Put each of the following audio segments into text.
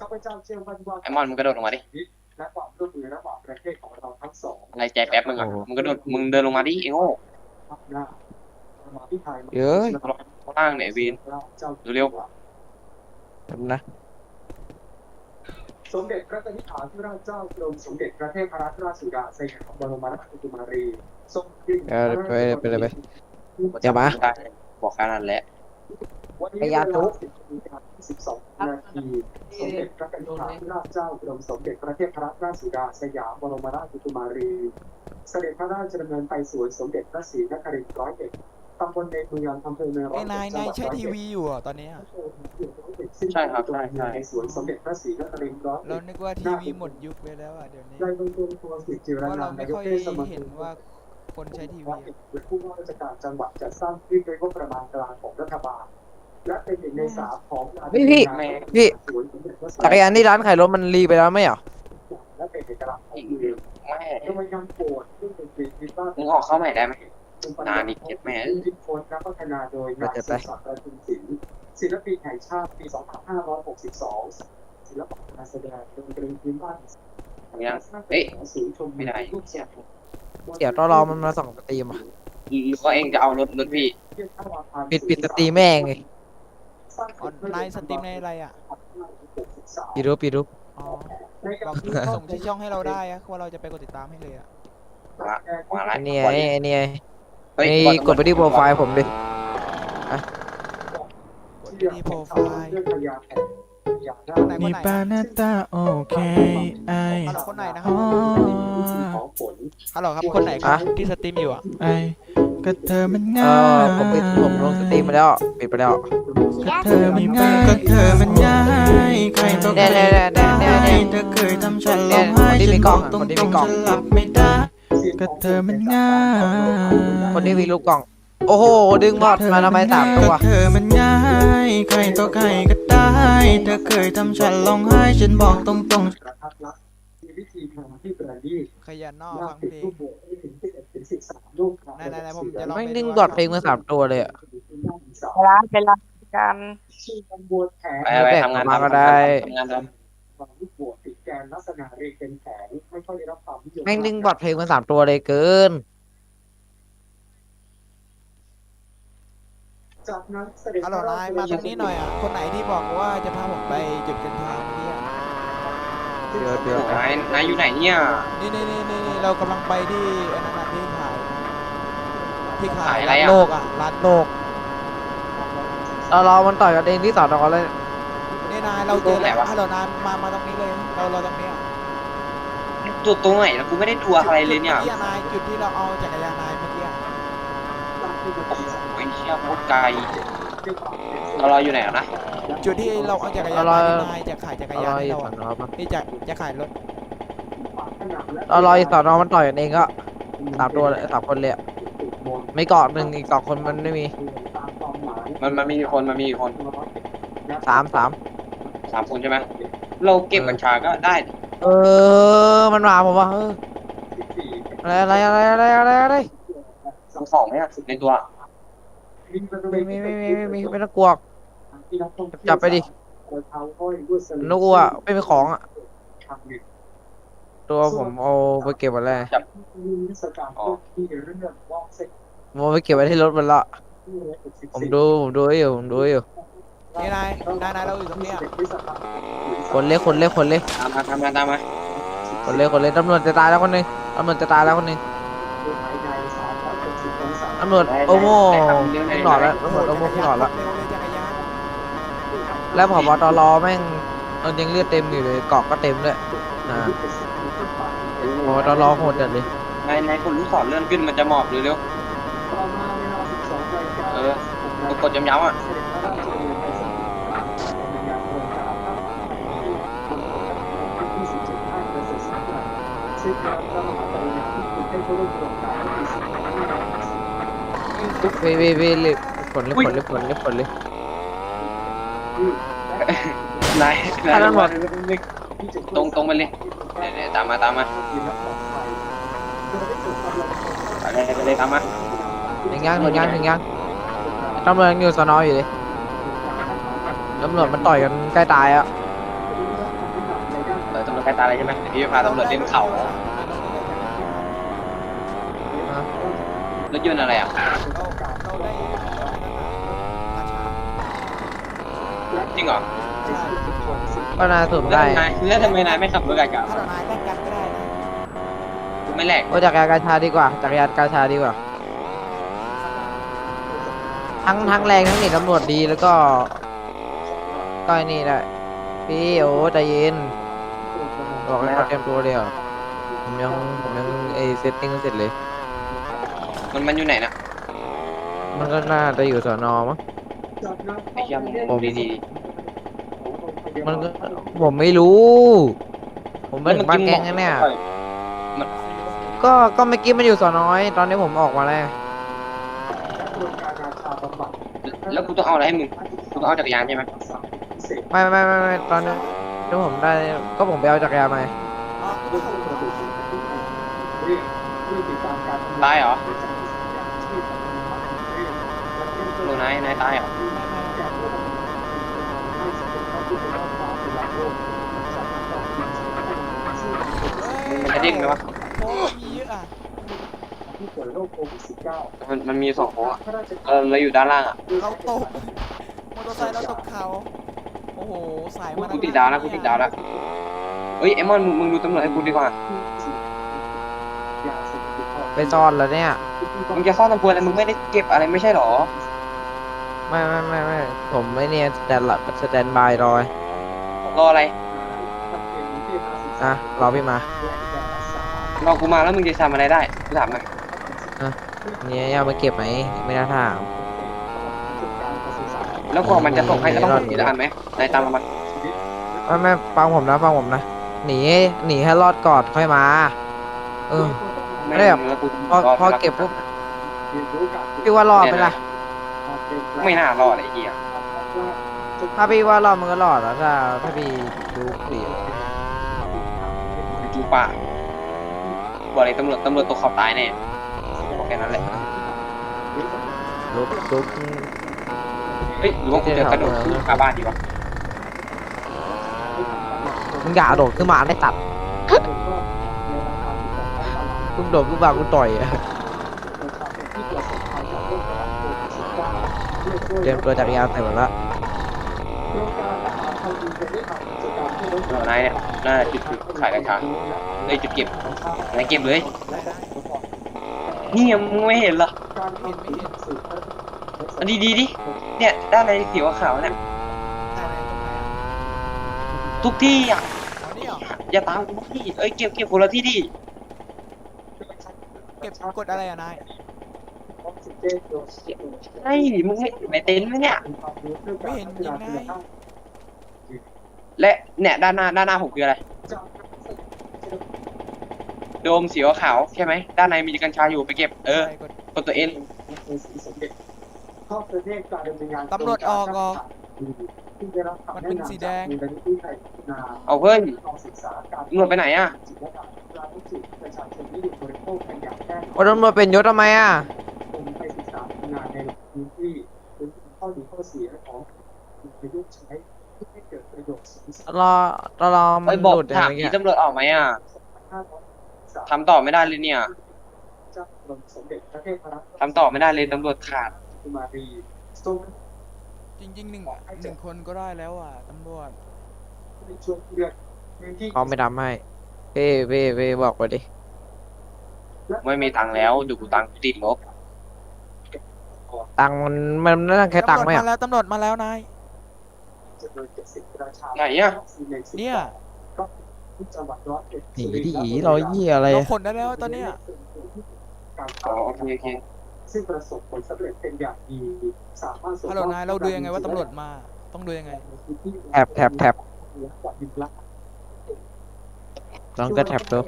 ข้าพเจ้าเชื่อมั่นว่าไอมอนมึงกระโดดลงมาดิและความร่วมมือระหว่างประเทศของเราทั้งสองอะไรใจแป๊บมึงอะมึงกระโดดมึงเดินลงมาดิไอ้โง่พักหน้าประมาพิไทยเย้ยข้างล่างเนี่ยไอ้วีนเจ้าเร็วแป๊บนะสมเด็จพระนิธิฐานที่ราชเจ้ากรมสมเด็จพระเทพรัตนราชสุดาสยามบรมราชกุมารีทรงยิ่งเออไปไปเลยไปอย่ามาได้บอกแค่นั้นแหละ วันนี้ไอ้ยาทุกสิบสองนาทีสมเด็จพระนิธิฐานที่ราชเจ้ากรมสมเด็จพระเทพรัตนราชสุดาสยามบรมราชกุมารี เสด็จพระราชดำเนินไปสวนสมเด็จพระศรีนครินทร์ร้อยเอ็ดตำบลในเมืองอำเภอเมืองร้อยเอ็ดนายจังนายหวัดใช้ร้อยทีวีอยู่อะตอนนี้ยใช่ครับใช่ใช่ในสวนสมเด็จพระศรีนครินทร์ร้อยเราเอ็ดนึกว่าทีวีหมดยุคไปแล้วอะเดี๋ยวนี้นายบรรทุนทัวสิทธิ์จิรานัเรานท์ไม่นายกค่อยเทศมนตรีเห็นว่าคนใช้ทีวีเป็นผู้ว่าราชการจังหวัดจะสร้างขึ้นด้วยงบประมาณกลางของรัฐบาล และเป็นหนึ่งในสามของงานพี่พี่ พี่สวนสมเด็จพระศจักรยานที่ร้านขายรถมันรีไปแล้วไม่เหรอและเป็นเอกลักษณ์ของเมืองแม่โดยยังโปรดซึ่งเป็นสิ่งที่บ้านมึงออกเข้าใหม่ได้ไหม นานอีกเจ็ดแม่ คิดค้นและพัฒนาโดยนายศิริศักดิ์ประทุมศิลป์ศิลปินแห่งชาติปี 2562 ศิลปะการแสดงดนตรีพื้นบ้านยังเอ้ยศูนย์ชมไม่ได้รูปเสียงเดี๋ยวตอรอมันมาส่องสตรีมอะหรือก็เองจะเอารถรถพี่ ปิดปิดสตรีมแม่งไง ออนไลน์สตรีมในอะไรอะปิดรูปปิดรูปอ๋อบอกส่งที่ช่องให้เราได้อะว่าเราจะไปกดติดตามให้เลยอะ มามาละไอ้เนี่ยไอ้ไอ้เนี่ยเฮ้ยไอ้กดไปที่โปรไฟล์ผมดิกดที่โปรไฟล์คนไหนคน Mi ไหน panata okay ไอฮัลโหลคนไหนนะครับอ๋อฮัลโหลครับคนไหนครับที่สตรีมอยู่อะไอ ก็เธอมันเอง่าอยผมปิดผมลงสตรีมไปแล้วปิดไปแล้วก็เธอมันง่ายก็เธอมันง่ายใครต้องเนี่ยเนี่ยเนี่ยเนี่ยเนี่ยเนี่ยเธอเคยทำฉันร้องไห้เนี่ยคนที่ฉัมีนกล้บอองกอะตรคนที่มีงกล้องๆฉันหลับไม่ได้ก็เธอมันง่ายคนที่มีรูปกล่อง โอ้โห ดึงบอดมาทำไมสามตัวก็เธอมันง่ายใครต่อใครก็ได้เธอเคยทำฉันร้องไห้ฉันบอกตรงๆ ประทับรักมีวิธีทำที่ประณีตขยันนอกยาฟักงติดเพลง รูปโบสถ์ให้ถึง11ถึง 13รูปครับไหนๆๆผมจะลองไม่งดึงบอดเพลงมาสามตัวเลยอะเวลาเวลาการชื่อตำบลแผงไปไปทำงานมาก็ได้ทำงานทวางรูปโบสถ์ติดแกนลักษณะเรียงเป็นแผงไม่ค่อยได้รับความนิยมแม่งดึงบอดเพลงมาสามตัวเลยเกินจากนั้นเสด็จฮัลโหลนายมาตรงนี้หน่อยอะ คนไหนที่บอกว่าจะพาผมไปจุดเกินทางเมื่อกี้อะเดี๋ยวเดี๋ยวำนายนายอยู่ไหนเนี่ย นี่นี่นี่นี่นี่เรากำลังไปที่อันนั้นอะ ที่ขายที่ขาขายยอะไรร้านอะ โลกอะร้านโลกเรารอมันต่อยกันเองที่สอนอเลยนี่นายเราเจอแล้วฮัลโหลนายมามาตรงนี้เลย เราเราตรงนี้อะตัวตรงไหนแล้วกูไม่ได้ดูอะไรเลยเนี่ยจุดมื่อกี้อะนายจุดที่เราเอาจักรยานนายเมื่อกี้อะโอ้โหไอ้เชี่ยโคตรไกลเรารออยู่ไหนอะนะจุดที่เราเอาจักรยานนายที่นายจะขายจักรเรายารนอให้อีเราสออะนอมันที่จะจะขายรถเรารออีสอนอมันต่อยกันเองก็สามตัวเลยสามคนเลยอะ ไม่เกาะหนึ่งอีกสองคนมันไม่มีมันมันมีกี่คนมันมีกี่คนสามสามสามคนใช่ไหมเราเก็บกัญชาก็ได้ เออ มันมาผมว่าเอออะไรอะไรอะไรอะไรอะไรอะไรทั้งสองเนี่ยในตัวไม่ไม่ไม่ไม่ไม่ไม่ต้องกลัวจับไปดินึกว่าไม่มีของอะตัวผมเอาไปเก็บไว้แล้ว ผมเอาไปเก็บไว้ที่รถมันละ ผมดูผมดูอยู่ผมดูอยู่นี่นายนายนายเราอยู่ตรงเนี้ยคนเล็กคนเล็กคนเล็กตามมาตามมาตามมาคนเล็กคนเล็กตำรวจจะตายแล้วคนหนึงตำรวจจะตายแล้วคนหนึงตำรวจโอโม่ขึ้นหลอดแล้วตำรวจโอโม่ขึ้นหลอดแล้วเร็วเลยจักรยานแล้วผบตรแม่งมันยังเลือดเต็มอยู่เลยเกาะก็เต็มด้วยนะผบตรโหดจัดเลยในในคนลูกศรเลื่อนขึ้นมันจะหมอบเร็วๆ กดย้ำๆอะเว้ยเว้ยเว้ยเลยผลเลยผลเลยผลเลยผลเลยนายอันนั้นหมดตรงตรงไปเลยเดี๋ยวๆตามมาตามมาไปเลยไปเลยตามมา ถึงยังถึงยังถึงยัง ตำรวจยังอยู่สนออยู่เลยตำรวจมันต่อยกันใกล้ตายอะมันใกล้ตายเลยใช่ไหมเดี๋ยวพี่จะพาตำรวจเล่นเขารถยนต์อะไรอะเราเราได้กาชาจริงเหรอก็น่าสุ่มแล้วได้ทำไมแล้วทำไมนายไม่ขับรถกระบะถ้าเรานายแลกกันก็ได้นะกูไม่แหลก โอ้จักรยานกาชาดีกว่าจักรยานกาชาดีกว่า ทั้งทั้งแรงทั้งหนีตำรวจดีแล้วก็ก็ไอ้นี่ได้พี่โอ้ใจเย็นบอกให้เขาเตรียมตัวเดียวผมยังผมยังเอเซตติ้งไม่เสร็จเลย มันมันอยู่ไหนน่ะมันก็น่าจะอยู่สอนอมั้งไอ้เหี้ยมึงดูดีมันก็ผมไม่รู้ ผมๆไม่ถึงบ้านแกงนะเนี่ยก็ก็เมื่อกี้มันอยู่สอนอย ตอนนี้ผมออกมาแล้ว แล้วกูต้องเอาอะไรให้มึงกูต้องเอาจักรยานใช่ไหมไม่ไม่ไม่ไม่ตอนนี้ที่ผมได้ก็ผมไปเอาจักรยานมาอ๋อตายเหรอโลนายนายตายเหรอมันจะเด้งไหมวะ โอ้มีเยอะอะผู้ ป่วยโรคโควิด -19 มันมันมีสองโค้งอะข้าราชเอการอเราอยู่ด้านล่างอะ เราตกมอเตอร์ไซค์เราตกเขา โอ้โห สายกูมากูติดดาวนะกูติดดาวแล้วเฮ้ยไอมอนมึงมึงดูตำรวจให้กูดีกว่าไปซ่อนแล้วเนี่ย มึงจะซ่อนตำรวจอะไรมึงไม่ได้เก็บอะไรไม่ใช่หรอ ไม่ไม่ไม่ไม่ผมไม่เนี่ยสแตนหลับสแตนบายรอยรออะไรนะรอพี่มา รอกูมาแล้วมึงจะทำอะไรได้กูถามหน่อย เนี่ยยังมาเก็บไหมไม่น่าถาม แล้วกว่ามันจะส่งให้ก็ต้องมีอันไหมนายตามมาไม่ไม่ฟังผมนะฟังผมนะหนีหนีให้รอดก่อนค่อยมา เออ ไม่ได้แบบแล้วกูพอพอเก็บปุ๊บพี่ว่ารอดไหมล่ะ ไม่น่ารอดไอ้เหี้ยถ้าพี่ว่ารอดมันก็รอดแล้วถ้าถ้าพี่ดูเปลี่ยนจูป่าบอกเลยตำรวจตำรวจตกขอบตายแน่บอกแค่นั้นแหละลุกลุกเฮ้ยหรือว่ากูจะกระโดดขึ้นคาบ้านดีวะมึงอย่าโดดขึ้นมาได้ตัดคุณโดดขึ้นมาคุณต่อยอะเตรียมตัวจักรยานเสร็จหมดแล้วเออนายเนี่ยน่าจะจุดจุดขายกัญชาเฮ้ยจุดเก็บนายเก็บเลย นี่ยังมึงไม่เห็นเหรอเห็นไม่เห็นอันดีดีๆดิ เนี่ยด้านในสีขาวๆเนี่ยแต่ไหนตรงไหนอะทุกที่อะอ๋อนี่เหรออย่าตามกูทุกที่ เอ้ยเก็บเก็บคนละที่ดิ เก็บกดอะไรอะนายไอ้มึงไม่ในเต็นท์ไหมเนี่ย ไม่เห็นยังไงและเนี่ยด้านหน้าด้านหน้าผมคืออะไร โดมสีขาวๆใช่ไหมด้านในมีกัญชาอยู่ไปเก็บ เออใครกดกดตัวเอ็นตำรวจออกออกมันเป็นสีแดง เอาเฮ้ยตำรวจไปไหนอะโอ้ตำรวจเป็นยศทำไมอะผมไปศึกษาทำงานในพื้นที่พื้นที่ข้อดีข้อเสียของประยุกต์ใช้ให้เกิดประโยชน์สูงสุดรอรอรอมัไอ้นยบอกหลุดอะถามไรทีเงี้ยตำรวจออกไหมอะ ทำต่อไม่ได้เลยเนี่ย เจ้าพระสมเด็จพระเทพรัตนทำต่อไม่ได้เลยตำรวจขาด กุมารีทรง จริงๆหนึ่งหนึ่งคนก็ได้แล้วอะตำรวจในช่วงเดือนพื้นที่เขาไม่ทำให้เพ่เพ่เพ่บอกไปดิ ไม่มีตังค์แล้วดูกูตังค์กูติดลบตังค์มันมันไม่ต้องแค่ตังค์ไหมตำรวจอะ มาแล้วตำรวจมาแล้วนาย จำนวนเจ็ดสิบประชาไหนอะเนี่ยก็ที่ จังหวัดร้อยเอ็ดหนีดิอีเราเหี้ยอะไร เราอะขนได้แล้วตอนเนี้ยอ๋อโอเคโอเคซึ่งประสบผลสำเร็จเป็นอย่างดีสามารถส่งฮัลโหลนายเราดูยังไงว่าตำรวจมา ต้องดูยังไงแท็บแท็บแท็บจับดินละลองก็แท็บดู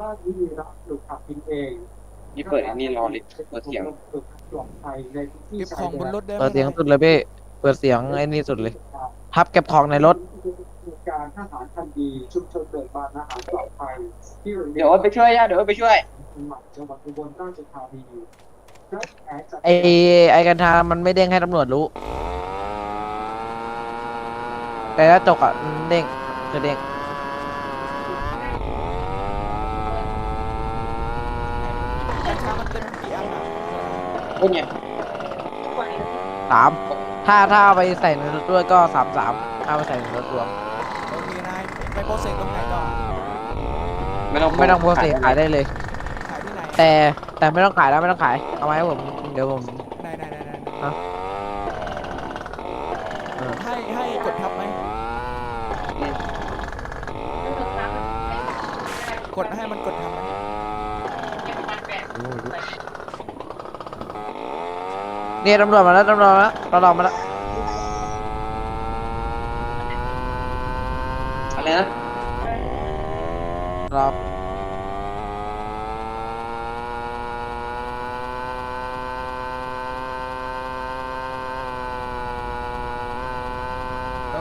บ้านวิธีรับปลูกผักกินเองนี่เปิดไอ้นี่รอลิเปิดเสียงปลอดภัยในพื้นที่เก็บของบนรถได้ไหมเปิดเสียงสุดเลยพี่เปิดเสียงไอ้นี่สุดเลย พับเก็บของในรถ การทหารทันดีชุมชนเบิกบ้านทหารปลอดภัยที่โรงเรียนเดี๋ยวไปช่วยย่าเดี๋ยวไปช่วยหมัดจังหวัดอุบลราชธานีรับแผลจากไอไอกันทามันไม่เด้งให้ตำรวจรู้ แต่ถ้าตกอะเด้งจะเด้งเป็นไสามถ้าถ้าไปใส่ในรถด้วยก็สามสามถ้าาไปใส่ในรถรวม ไปโปรเซสตรงไหนต่อไม่ต้องไม่ต้องโพสต์ขายได้เลย ขายที่ไหนแต่แต่ไม่ต้องขายแล้วไม่ต้องขาย เอาไว้ให้ผม เดี๋ยวผมได้ได้ได้ได้ฮะเออให้ให้กดทับไหมกดให้มันกดทับไหมเนี่ยตำรวจมาแล้วตำรวจมาแล้วตำรวจมาแล้ว आप